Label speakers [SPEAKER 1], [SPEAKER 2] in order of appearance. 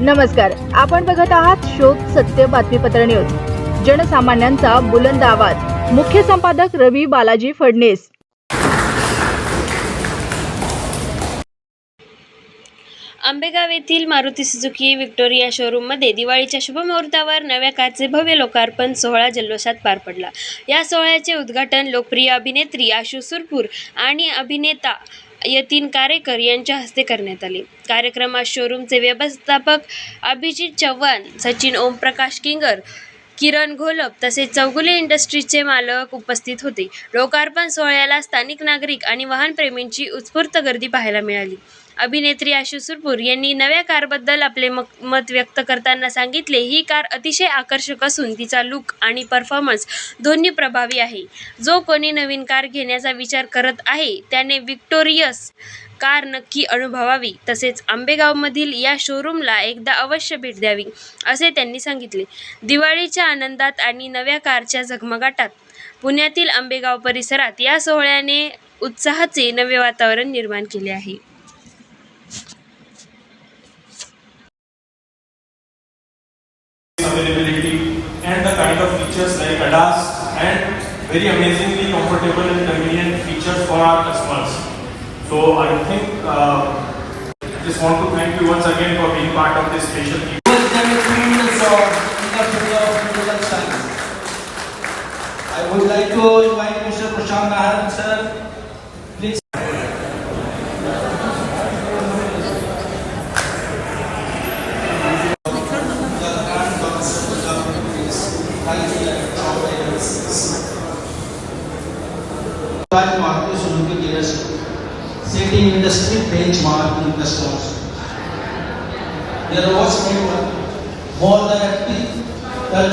[SPEAKER 1] नमस्कार आपण बघत आहात शोध सत्य बातमीपत्र न्यूज. जनसामान्यांचा बुलंद आवाज. मुख्य संपादक रवी बालाजी फडणीस.
[SPEAKER 2] आंबेगाव येथील मारुती सुझुकी विक्टोरिया शोरूममध्ये दिवाळीच्या शुभमुहूर्तावर नव्या कारचे भव्य लोकार्पण सोहळा जल्लोषात पार पडला. या सोहळ्याचे उद्घाटन लोकप्रिय अभिनेत्री आशू सुरपूर आणि अभिनेता यतीन कारेकर यांच्या हस्ते करण्यात आले. कार्यक्रमात शोरूमचे व्यवस्थापक अभिजित चव्हाण सचिन ओमप्रकाश किंगर किरण घोलप तसेच चौगुले इंडस्ट्रीजचे मालक उपस्थित होते. लोकार्पण सोहळ्याला स्थानिक नागरिक आणि वाहनप्रेमींची उत्स्फूर्त गर्दी पाहायला मिळाली. अभिनेत्री आशू सुरपूर यांनी नव्या कारबद्दल आपले मक मत व्यक्त करताना सांगितले ही कार अतिशय आकर्षक असून तिचा लुक आणि परफॉर्मन्स दोन्ही प्रभावी आहे. जो कोणी नवीन कार घेण्याचा विचार करत आहे त्याने विक्टोरियस कार नक्की अनुभवावी. तसेच आंबेगावमधील या शोरूमला एकदा अवश्य भेट द्यावी असे त्यांनी सांगितले. दिवाळीच्या आनंदात आणि नव्या कारच्या झगमगाटात पुण्यातील आंबेगाव परिसरात या सोहळ्याने उत्साहाचे नवे वातावरण निर्माण केले आहे.
[SPEAKER 3] Features like ADAS and very amazingly comfortable and convenient features for our customers. So I think uh, just want to thank you once again for being part of this special event.
[SPEAKER 4] I would like to invite Mr. Prashant Naharan, sir. काय mark सुरू केले city setting industry benchmark in the stocks there was ever more than